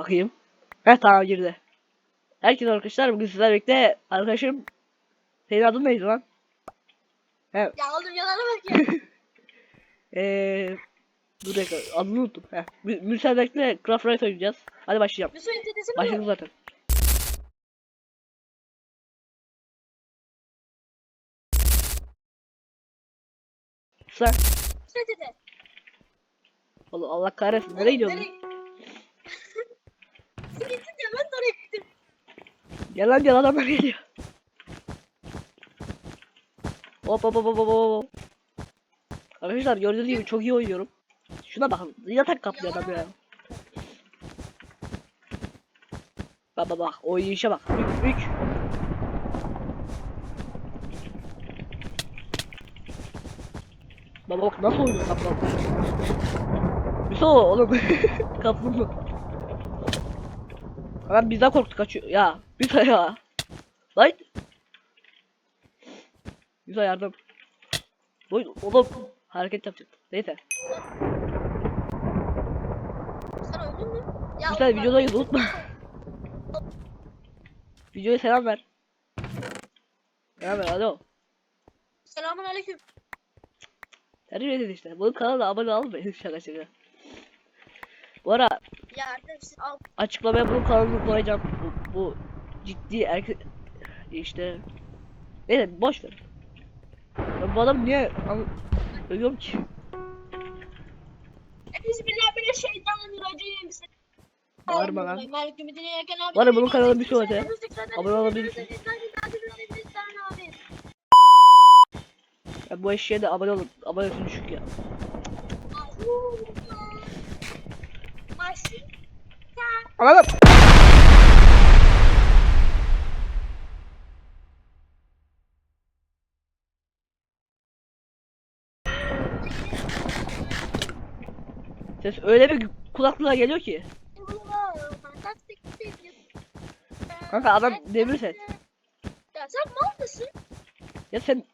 Bakayım. Heh tamam girdi. Herkese arkadaşlar bugün sizlerle birlikte arkadaşım senin adın neydi lan? He Ya oğlum yalana bak ya. eee Dur dakika adını unuttum. Heh. Mü- Müsaadenle Craft Ride oynayacağız. Hadi başlayalım. Başladık zaten. Sen. Allah, Allah kahretsin nereye gidiyorsun? Gittin ya ben oraya gittim. Gel lan gel adamlar geliyor. Hop hop hop hop hop hop. Arkadaşlar gördüğünüz gibi çok iyi oynuyorum. Şuna bakın yatak kaplıyor adam ya. Bak bak bak oynayışa bak. 3 3 Baba bak nasıl oynuyor kaplan. Müso oğlum kaplumbağa. Adam bizden korktu kaçıyor. Ya Müsa ya. Lan. Müsa yardım. Oy oğlum hareket yapacak. Neyse. Sen öldün mü? Ya videodayız unutma. Videoya selam ver. Selam ver alo. Selamun aleyküm. Tercih edin işte. Bu kanala abone olmayın şaka şaka. Bu ara. Açıklamaya bunun kanalını koyacağım. Bu, bu ciddi erkek işte Neyse boş ver. Ben bu adam niye ölüyorum ki? Racıyım. Bağırma lan. Var ya bunun kanalı bir şey olacak. Abone olabilirsin. abi. Ya bu eşeğe de abone olun. Abonesi düşük ya. Anladım. Ses öyle bir kulaklığa geliyor ki. Kanka adam demir set. Ya sen mal mısın? Ya sen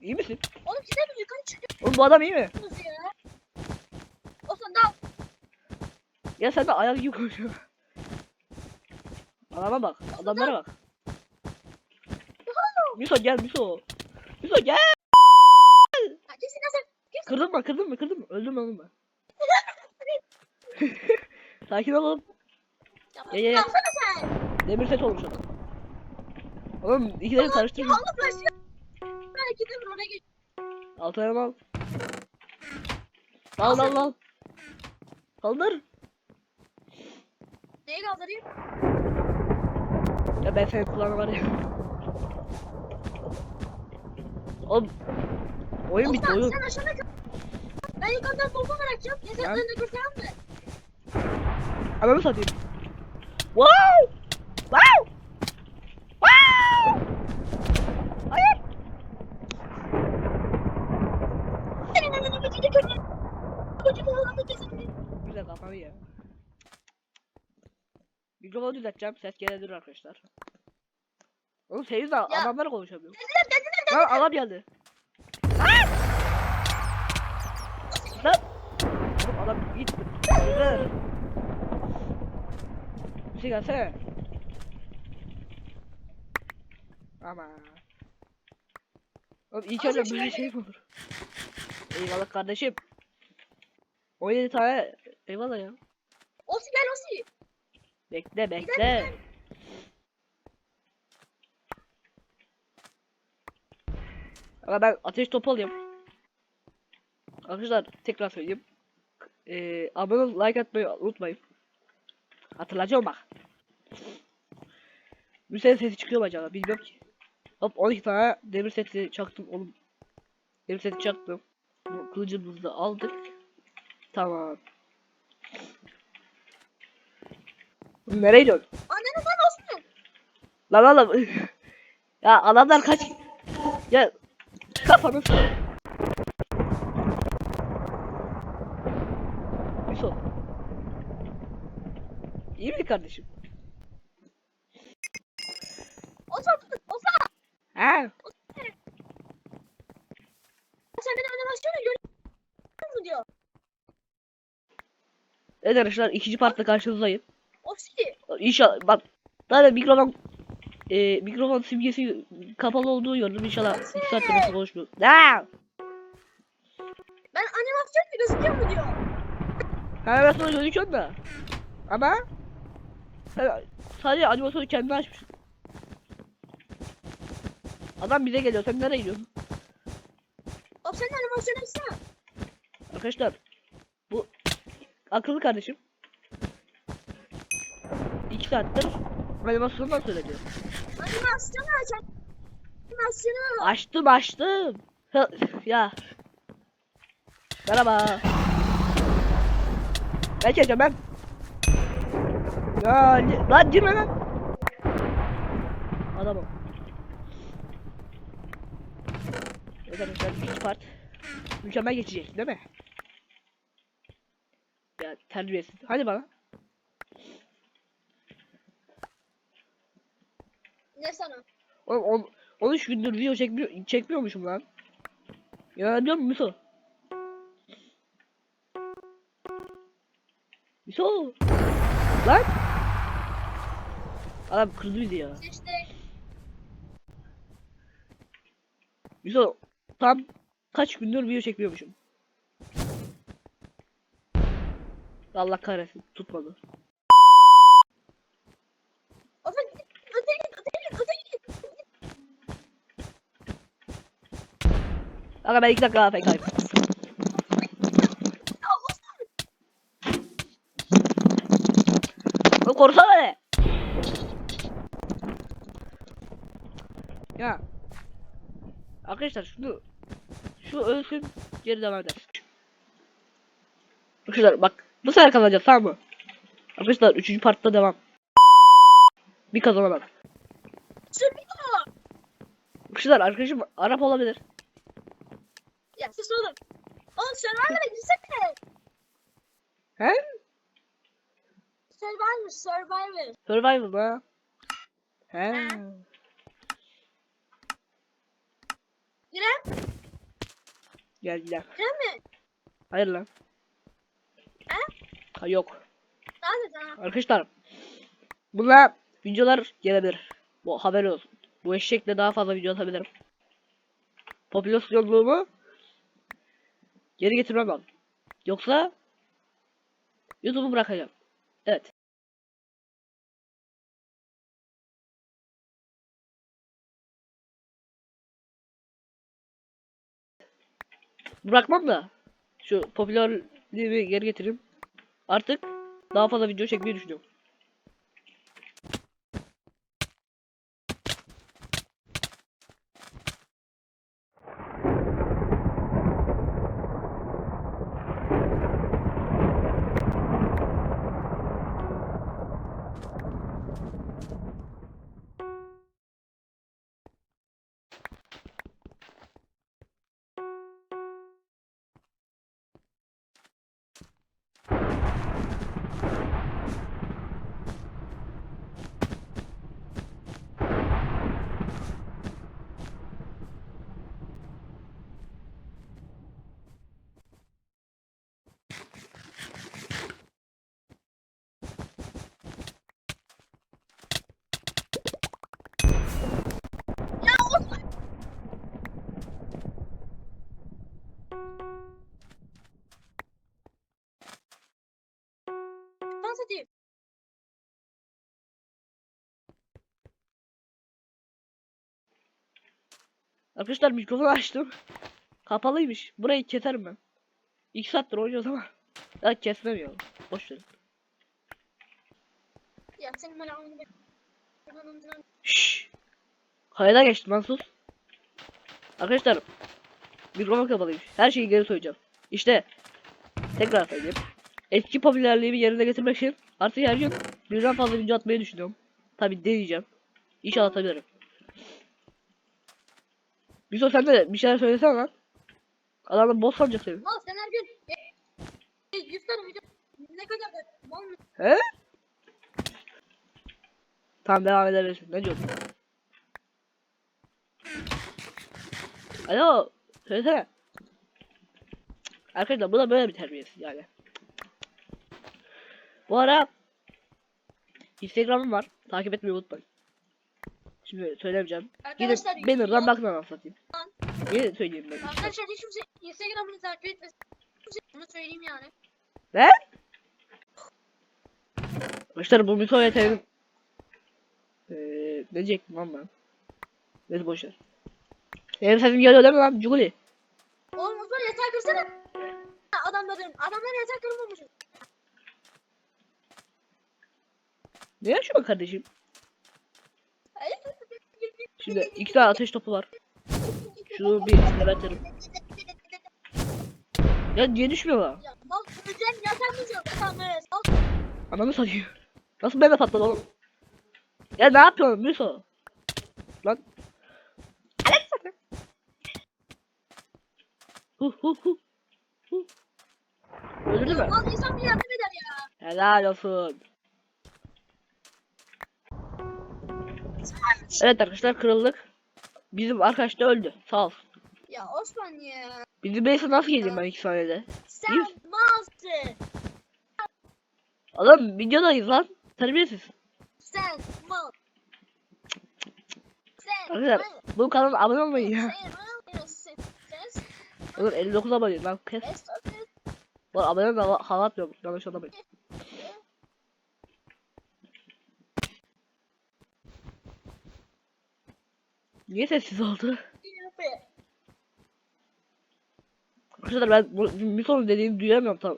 iyi misin? Oğlum gidelim yukarı çıkıyoruz Oğlum bu adam iyi mi? ya. O zaman Ya sen de ayak gibi konuşuyorsun. Adama bak, adamlara bak. Miso gel Miso. Miso gel. Kesin sen. Kırdın mı? Kırdın mı? Kırdın mı? Öldüm? Öldüm mü? Sakin ol oğlum. Ye, ye, ye. Kalsana sen. Demir set olmuş adam. Oğlum ikileri karıştırma. Oğlum başka. Ben gidelim oraya geç. Altına al. Al al al. Kaldır. Neyi kaldırayım? Ya ben senin kulağına var ya. Oğlum. Oyun bitti oyun. sen aşağıda kal. Ben yukarıdan bomba bırakacağım. Ya sen önünde kurtaran mı? Ananı satayım. Wow! Wow! Hayır! Senin önünde bir çocuk kırmızı. Çocuk olanı kesin. Güzel kafanı ya. Mikrofonu düzelteceğim. Ses gelebilir arkadaşlar. Oğlum Seyirci adamlarla konuşamıyor. Dediler dediler Lan adam geldi. Lan! Oğlum adam git. Bir şey gelsene. Ama. Oğlum ilk önce böyle şey mi olur? Eyvallah kardeşim. 17 tane eyvallah ya. Osi gel Osi. Bekle bekle. Ama ben ateş topu alayım. Arkadaşlar tekrar söyleyeyim. Ee, abone ol, like atmayı unutmayın. Hatırlayacağım bak. Sene sesi çıkıyor mu acaba bilmiyorum ki. Hop 12 tane demir seti çaktım oğlum. Demir seti çaktım. Kılıcımızı da aldık. Tamam. Oğlum Nereye gidiyorsun? Annenin lan Osman. Lan oğlum. ya adamlar kaç. Ya kafanı sor. Yusuf. İyi mi kardeşim? Osman Osman. Ha? Sen benim başlıyorsun görüyor musun diyor. Evet arkadaşlar ikinci partta karşınızdayım. İnşallah bak zaten mikrofon e, mikrofon simgesi kapalı olduğu gördüm inşallah 2 saattir nasıl konuşmuyor. Aa! Ben animasyon mu gözüküyor mu diyor. Sana gözüküyorum da. Ama sen sadece animasyonu kendi açmışsın. Adam bize geliyor sen nereye gidiyorsun? Abi sen de animasyon açsana. Arkadaşlar bu akıllı kardeşim. 2 saattir animasyondan söyleniyor. Animasyonu aç. Animasyonu. Açtım açtım. Ya. Merhaba. Ben çekeceğim ben. Ya lan girme lan. Adamım. Evet arkadaşlar ikinci part. Mükemmel geçecek değil mi? Ya terbiyesiz. Hadi bana. Ne sana? Oğlum on, 13 gündür video çekmiyor, çekmiyormuşum lan. Ya diyor musun Miso? Miso! Lan! Adam kırdı bizi ya. İşte Miso tam kaç gündür video çekmiyormuşum. Allah kahretsin tutmadı. Öte git. Öte git. Öte git. Öte git. Aga ben iki dakika Osman. Oğlum korusana beni. Ya. Arkadaşlar şunu şu ölsün geri devam eder. Arkadaşlar bak bu sefer kazanacağız tamam mı? Arkadaşlar 3. partta devam. Bir. Sürüyor. Arkadaşlar arkadaşım Arap olabilir. Survivor'a girsene. He? Survivor. Survivor. Survival mı? He. He. Giren. Gel gel. Giren mi? Hayır lan. He? Ha yok. Sana. Arkadaşlar buna videolar gelebilir. Bu haber olsun. Bu eşekle daha fazla video atabilirim. Popülasyonluğumu geri getirmem lazım. Yoksa YouTube'u bırakacağım. Evet. Bırakmam da şu popülerliğimi geri getireyim. Artık daha fazla video çekmeyi düşünüyorum. Arkadaşlar mikrofonu açtım. Kapalıymış. Burayı keserim ben. 2 saattir oynuyoruz ama. Ya kesmem ya. Boş verin. Şşş. Kayda geçtim lan sus. Arkadaşlar mikrofon kapalıymış. Her şeyi geri söyleyeceğim. İşte tekrar söyleyeyim. Eski popülerliğimi yerine getirmek için artık her gün birden fazla video atmayı düşünüyorum. Tabi deneyeceğim. İnşallah atabilirim. Yusuf sen de bir şeyler söylesene lan. Adamlar boss sanacak seni. Mal sen her gün e, e, 100 tane video ne kadar da mal mı? He? Tamam devam edebilirsin. Ne diyorsun? Alo. Söylesene. Arkadaşlar bu da böyle bir terbiyesiz yani. Bu ara Instagram'ım var. Takip etmeyi unutmayın. Şimdi söylemeyeceğim. Arkadaşlar banner'dan bakın anasını satayım. Yine söyleyeyim ben. Arkadaşlar hiç kimse Instagram'ını takip etmesin. Kimse- Bunu söyleyeyim yani. Ne? Arkadaşlar bu mito yeteneğim. Eee ne diyecektim lan ben? Neyse boşver. Benim sesim geliyor değil mi lan Cuguli? Oğlum Osman yatağı kırsana. Adamların, adamların yatağı kırılmamış. Ne yaşıyor kardeşim? Şimdi iki tane ateş topu var. Şunu bir üstüne atarım. Ya niye düşmüyor lan? Ya mal öleceğim yatağımız yok. Yatağımız. Al. Ananı satıyor. Nasıl ben de patladı oğlum? Ya ne yapıyorsun Muso? Lan. Alex satıyor. Hu hu hu. Hu. Öldürdü mü? Mal insan bir yardım eder ya. Helal olsun. Evet arkadaşlar kırıldık. Bizim arkadaş da öldü. Sağ ol. Ya Osman ya. Bizim base'e nasıl geleceğim ben iki saniyede? Sen Yüz. malsın. Oğlum videodayız lan. Terbiyesiz. Sen mal. Sen Arkadaşlar mal. bu kanala abone olmayın ya. Sen mal. Sen. Sen. Oğlum 59 abone lan kes. Sen. Bu abone de hava hava atmıyor. Yanlış anlamayın. Niye sessiz oldu? Arkadaşlar ben bu Mito'nun dediğini duyamıyorum tam.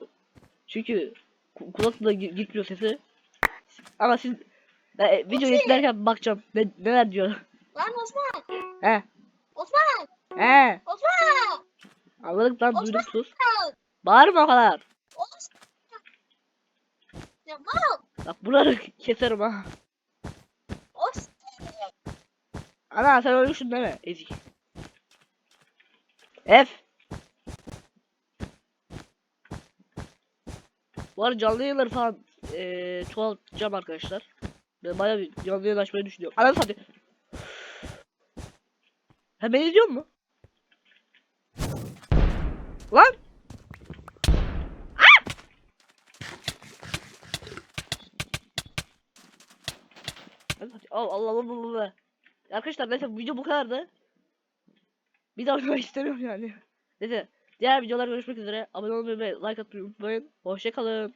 Çünkü ku- kulakla gi- gitmiyor sesi. Ama siz ben, e, video Oksi. izlerken bakacağım ne, neler diyor. Lan Osman. He Osman. he Osman. anladık lan Osman. duyduk sus. Bağırma o kadar. Osman. Ya mal. Bak buraları keserim ha. Osman. Ana sen ölmüşsün değil mi? Ezik. F. Bu arada canlı yayınları falan eee çoğaltacağım arkadaşlar. Ben bayağı bir canlı yayın açmayı düşünüyorum. Anam hadi. Ha beni izliyor mu? Lan! Ah! Allah Allah Allah Allah. Arkadaşlar bu video bu kadardı. Bir daha oynamak istemiyorum yani. Neyse diğer videolar görüşmek üzere. Abone olmayı ve like atmayı unutmayın. Hoşçakalın.